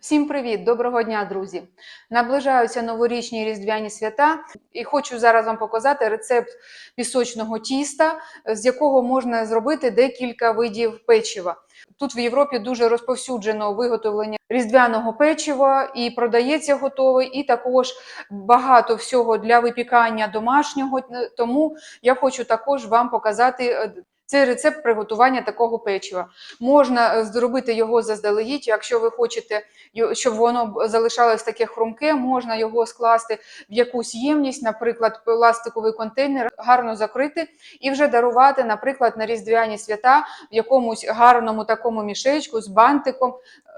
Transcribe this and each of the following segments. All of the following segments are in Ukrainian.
Всім привіт, доброго дня, друзі! Наближаються новорічні різдвяні свята, і хочу зараз вам показати рецепт пісочного тіста, з якого можна зробити декілька видів печива. Тут в Європі дуже розповсюджено виготовлення різдвяного печива і продається готовий, і також багато всього для випікання домашнього. Тому я хочу також вам показати. е, Цей рецепт приготування такого печива. Можна е, зробити його заздалегідь, якщо ви хочете, щоб воно залишалось таке хрумке, можна його скласти в якусь ємність, наприклад, пластиковий контейнер, гарно закрити і вже дарувати, наприклад, на різдвяні свята в якомусь гарному такому мішечку з бантиком,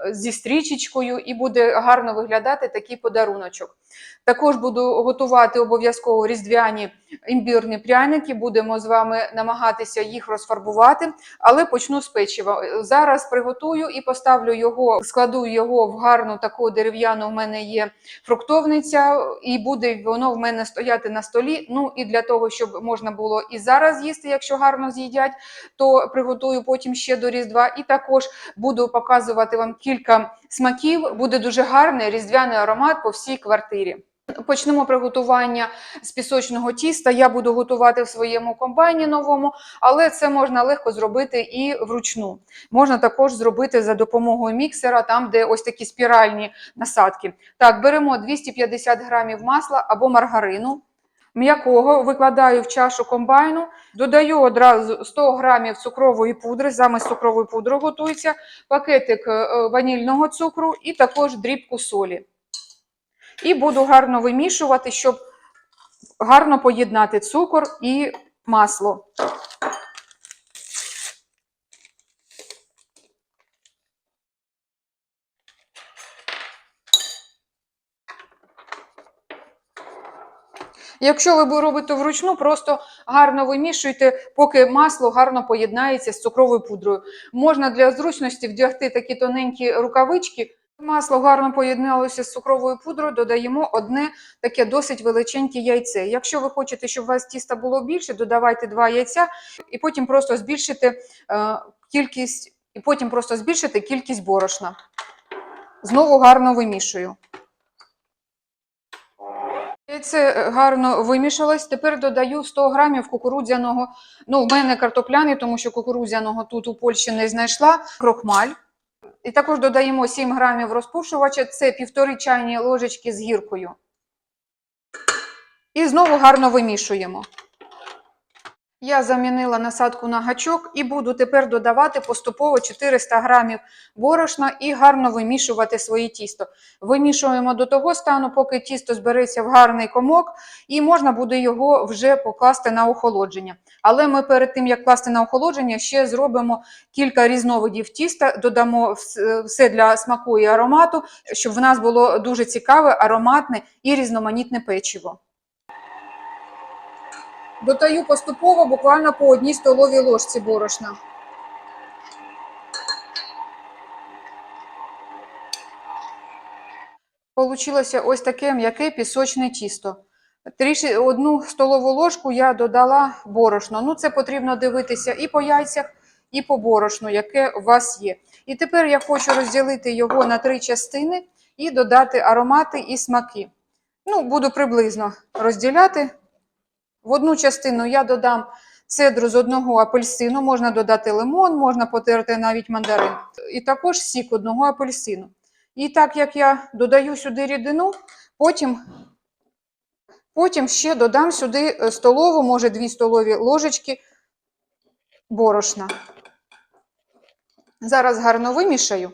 е, зі стрічечкою, і буде гарно виглядати такий подаруночок. Також буду готувати обов'язково різдвяні імбірні пряники. Будемо з вами намагатися їх розфарбувати, але почну з печива. Зараз приготую і поставлю його, складу його в гарну таку дерев'яну. У мене є фруктовниця, і буде воно в мене стояти на столі. Ну і для того, щоб можна було і зараз їсти, якщо гарно з'їдять, то приготую потім ще до Різдва. І також буду показувати вам кілька смаків. Буде дуже гарний різдвяний аромат по всій квартирі. Почнемо приготування з пісочного тіста. Я буду готувати в своєму комбайні новому, але це можна легко зробити і вручну. Можна також зробити за допомогою міксера, там, де ось такі спіральні насадки. Так, беремо 250 грамів масла або маргарину. М'якого викладаю в чашу комбайну, додаю одразу 100 грамів цукрової пудри, саме з цукровою пудрою готується, пакетик е, ванільного цукру і також дрібку солі. І буду гарно вимішувати, щоб гарно поєднати цукор і масло. Якщо ви робите вручну, просто гарно вимішуйте, поки масло гарно поєднається з цукровою пудрою. Можна для зручності вдягти такі тоненькі рукавички. Масло гарно поєдналося з цукровою пудрою, додаємо одне таке досить величеньке яйце. Якщо ви хочете, щоб у вас тіста було більше, додавайте два яйця і потім просто збільшите е, кількість, і потім просто збільшите кількість борошна. Знову гарно вимішую. Яйце е, гарно вимішалось. Тепер додаю 100 грамів кукурудзяного. Ну, в мене картопляний, тому що кукурудзяного тут у Польщі не знайшла. Крохмаль. І також додаємо 7 грамів розпушувача. Це півтори чайні ложечки з гіркою. І знову гарно вимішуємо. Я замінила насадку на гачок і буду тепер додавати поступово 400 грамів борошна і гарно вимішувати своє тісто. Вимішуємо до того стану, поки тісто збереться в гарний комок, і можна буде його вже покласти на охолодження. Але ми перед тим, як класти на охолодження, ще зробимо кілька різновидів тіста, додамо все для смаку і аромату, щоб в нас було дуже цікаве, ароматне і різноманітне печиво. Додаю поступово буквально по одній столовій ложці борошна. Получилося ось таке м'яке пісочне тісто. Трішки одну столову ложку я додала борошно. Ну, це потрібно дивитися і по яйцях, і по борошну, яке у вас є. І тепер я хочу розділити його на три частини і додати аромати і смаки. Ну, буду приблизно розділяти. В одну частину я додам цедру з одного апельсину, можна додати лимон, можна потерти навіть мандарин. І також сік одного апельсину. І так як я додаю сюди рідину, потім, потім ще додам сюди е, столову, може 2 столові ложечки борошна. Зараз гарно вимішаю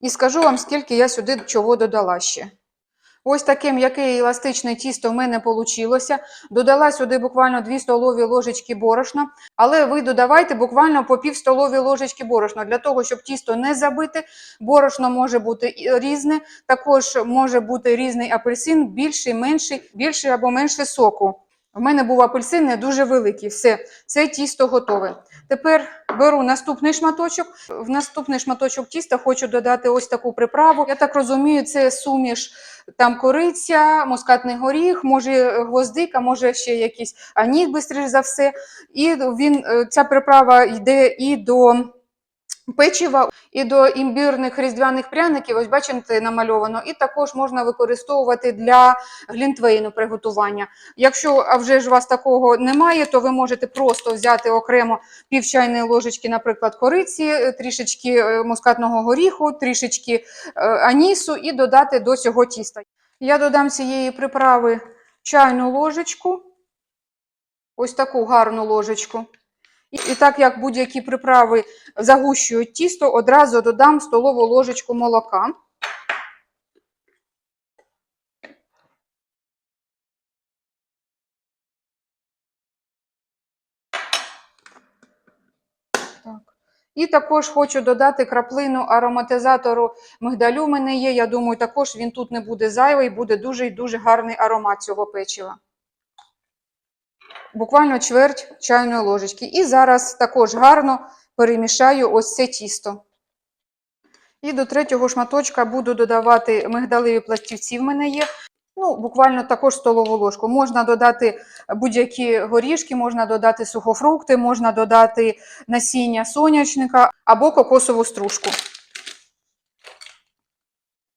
і скажу вам, скільки я сюди чого додала ще. Ось таке м'яке і еластичне тісто в мене вийшло. Додала сюди буквально 2 столові ложечки борошна, але ви додавайте буквально по пів столові ложечки борошна для того, щоб тісто не забити. Борошно може бути різне, також може бути різний апельсин, більший, менший, більший або менше соку. У мене був апельсин не дуже великий. Все, це тісто готове. Тепер беру наступний шматочок. В наступний шматочок тіста хочу додати ось таку приправу. Я так розумію, це суміш там кориця, мускатний горіх, може гвоздика, може ще якийсь аніг, швидше за все. І він, е, ця приправа йде і до печива і до імбірних різдвяних пряників, ось бачите, намальовано, і також можна використовувати для глінтвейну приготування. Якщо вже ж у вас такого немає, то ви можете просто взяти окремо пів чайної ложечки, наприклад, кориці, е, трішечки е, мускатного горіху, трішечки е, анісу і додати до цього тіста. Я додам цієї приправи чайну ложечку, ось таку гарну ложечку. І, так як будь-які приправи загущують тісто, одразу додам столову ложечку молока. І також хочу додати краплину ароматизатору мигдалю. У мене є. Я думаю, також він тут не буде зайвий, буде дуже і дуже гарний аромат цього печива. Буквально чверть чайної ложечки. І зараз також гарно перемішаю ось це тісто. І до третього шматочка буду додавати мигдалеві пластівці. В мене є. Ну, буквально також столову ложку. Можна додати будь-які горішки, можна додати сухофрукти, можна додати насіння сонячника або кокосову стружку.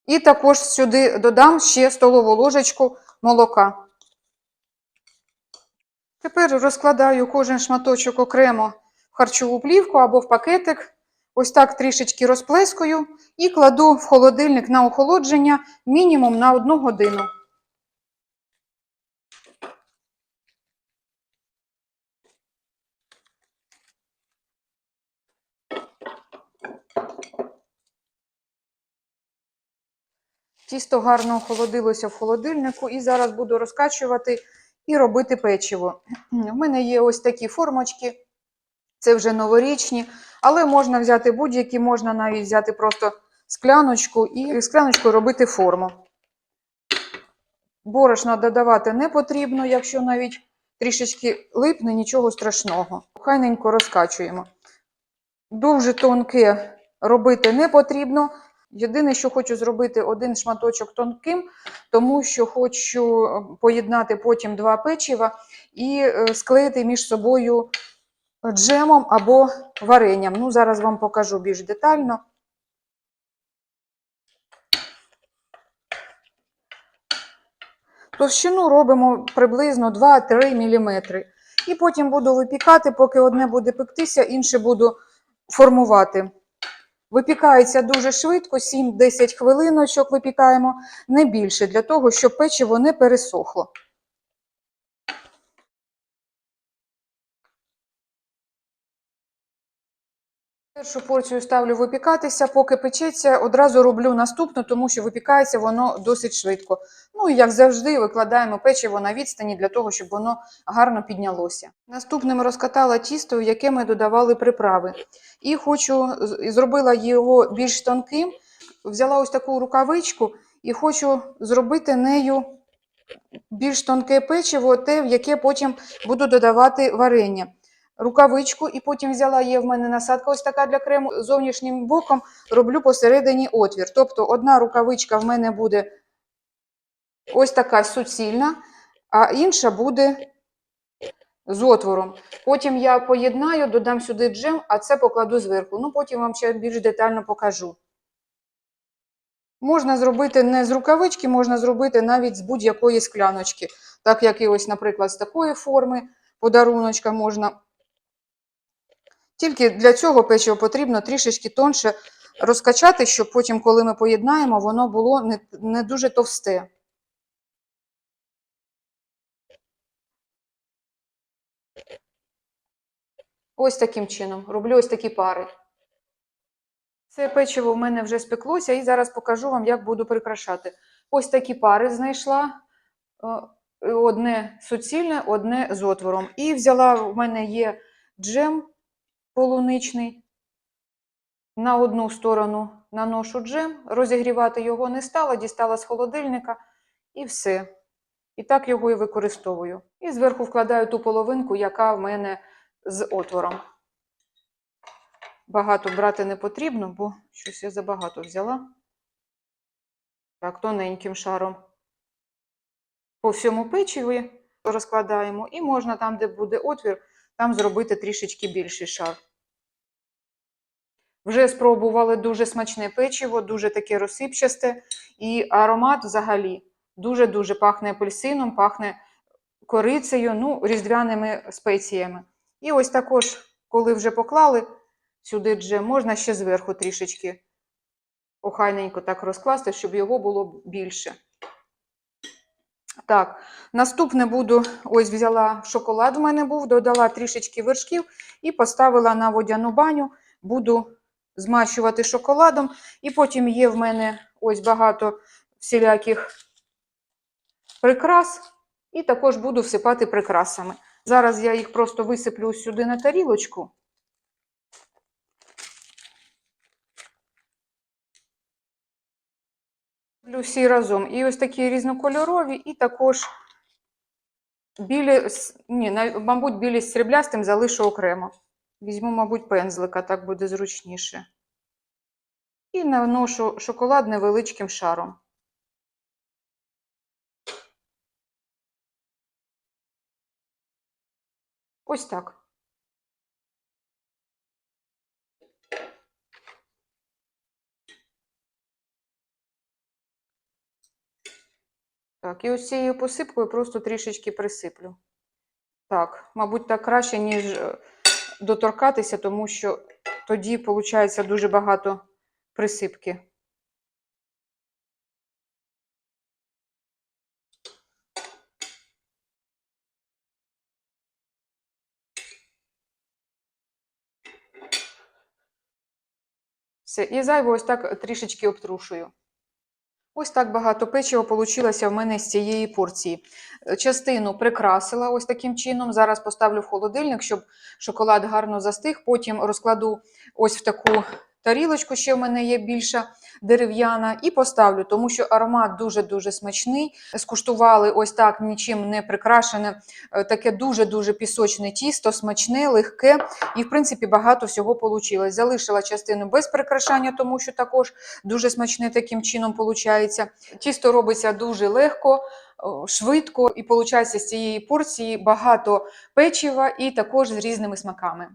І також сюди додам ще столову ложечку молока. Тепер розкладаю кожен шматочок окремо в харчову плівку або в пакетик. Ось так трішечки розплескую і кладу в холодильник на охолодження мінімум на одну годину. Тісто гарно охолодилося в холодильнику, і зараз буду розкачувати і робити печиво. У мене є ось такі формочки, це вже новорічні, але можна взяти будь-які, можна навіть взяти просто скляночку і скляночкою робити форму. Борошна додавати не потрібно, якщо навіть трішечки липне, нічого страшного. Хайненько розкачуємо. Дуже тонке робити не потрібно. Єдине, що хочу зробити один шматочок тонким, тому що хочу е, поєднати потім два печива і е, склеїти між собою джемом або варенням. Ну, зараз вам покажу більш детально. Товщину робимо приблизно 2-3 мм. І потім буду випікати, поки одне буде пектися, інше буду формувати. Випікається дуже швидко, 7-10 хвилиночок випікаємо, не більше, для того, щоб печиво не пересохло. Першу порцію ставлю випікатися, поки печеться, одразу роблю наступну, тому що випікається воно досить швидко. Ну і як завжди, викладаємо печиво на відстані для того, щоб воно гарно піднялося. Наступним розкатала тісто, яке ми додавали приправи. І хочу зробила його більш тонким. Взяла ось таку рукавичку і хочу зробити нею більш тонке печиво, те, в яке потім буду додавати варення. Рукавичку, і потім взяла є в мене насадка ось така для крему. Зовнішнім боком роблю посередині отвір. Тобто одна рукавичка в мене буде ось така суцільна, а інша буде з отвором. Потім я поєднаю, додам сюди джем, а це покладу зверху. Ну, потім вам ще більш детально покажу. Можна зробити не з рукавички, можна зробити навіть з будь-якої скляночки. Так як і ось, наприклад, з такої форми подаруночка можна. Тільки для цього печиво потрібно трішечки тонше розкачати, щоб потім, коли ми поєднаємо, воно було не, не дуже товсте. Ось таким чином. Роблю ось такі пари. Це печиво в мене вже спеклося, і зараз покажу вам, як буду прикрашати. Ось такі пари знайшла. Е, Одне суцільне, одне з отвором. І взяла, в мене є джем полуничний. На одну сторону наношу джем, розігрівати його не стала, дістала з холодильника і все. І так його і використовую. І зверху вкладаю ту половинку, яка в мене з отвором. Багато брати не потрібно, бо щось я забагато взяла. Так, тоненьким шаром. По всьому печиві розкладаємо, і можна там, де буде отвір, там зробити трішечки більший шар. Вже спробували дуже смачне печиво, дуже таке розсипчасте, і аромат взагалі дуже-дуже пахне апельсином, пахне корицею, ну, різдвяними спеціями. І ось також, коли вже поклали сюди джем, можна ще зверху трішечки охайненько так розкласти, щоб його було більше. Так, наступне буду, ось взяла шоколад в мене був, додала трішечки вершків і поставила на водяну баню. Буду змащувати шоколадом. І потім є в мене ось багато всіляких прикрас, і також буду всипати прикрасами. Зараз я їх просто висиплю сюди на тарілочку. Всі разом. І ось такі різнокольорові, і також білі, ні, мабуть, білі з сріблястим залишу окремо. Візьму, мабуть, пензлика, так буде зручніше. І наношу шоколад невеличким шаром. Ось так. Так, і ось цією посипкою просто трішечки присиплю. Так, мабуть, так краще, ніж е, доторкатися, тому що тоді виходить дуже багато присипки. Все, і зайве ось так трішечки обтрушую. Ось так багато печива получилося в мене з цієї порції. Е, Частину прикрасила ось таким чином. Зараз поставлю в холодильник, щоб шоколад гарно застиг. Потім розкладу ось в таку тарілочку, ще в мене є більша дерев'яна, і поставлю, тому що аромат дуже-дуже смачний. Скуштували ось так, нічим не прикрашене, е, таке дуже-дуже пісочне тісто, смачне, легке. І, в принципі, багато всього вийшло. Залишила частину без прикрашання, тому що також дуже смачне таким чином виходить. Тісто робиться дуже легко, швидко, і виходить з цієї порції багато печива і також з різними смаками.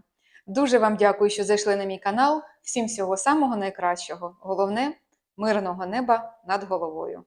Дуже вам дякую, що зайшли на мій канал. Всім всього самого найкращого. Головне мирного неба над головою.